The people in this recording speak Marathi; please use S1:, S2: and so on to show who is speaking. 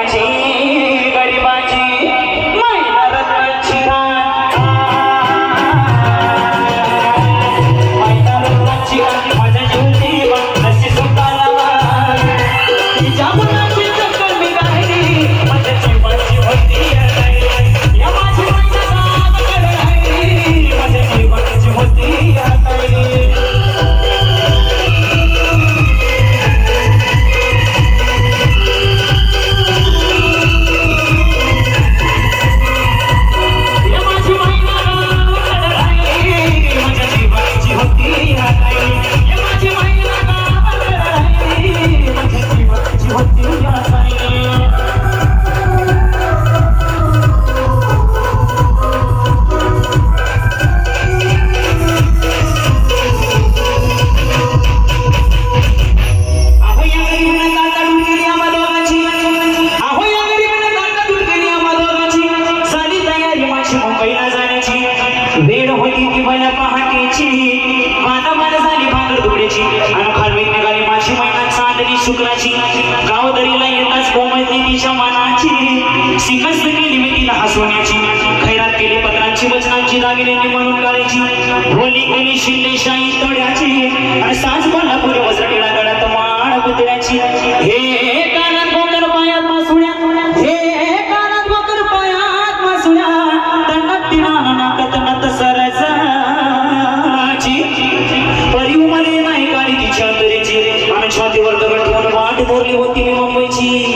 S1: Almighty. होती ती बैला पहाटेची. पानामान झाली भाकर तुकड्याची आणि फालवीत निघाली माझी मैना चांदणी शुक्राची. गावदरीला येताच कोमळती तिच्या मानाची सिकस्त केली मी तिला हसवण्याची. खैरात केली पत्रांची वचनांची दागिन्यांनी म्हणून काढायची होली केली शिंदेशाही तोड्याची. आणि सास कोल्हापुरी वसरटीला गळ्यात माळ गुतड्याची Jesus.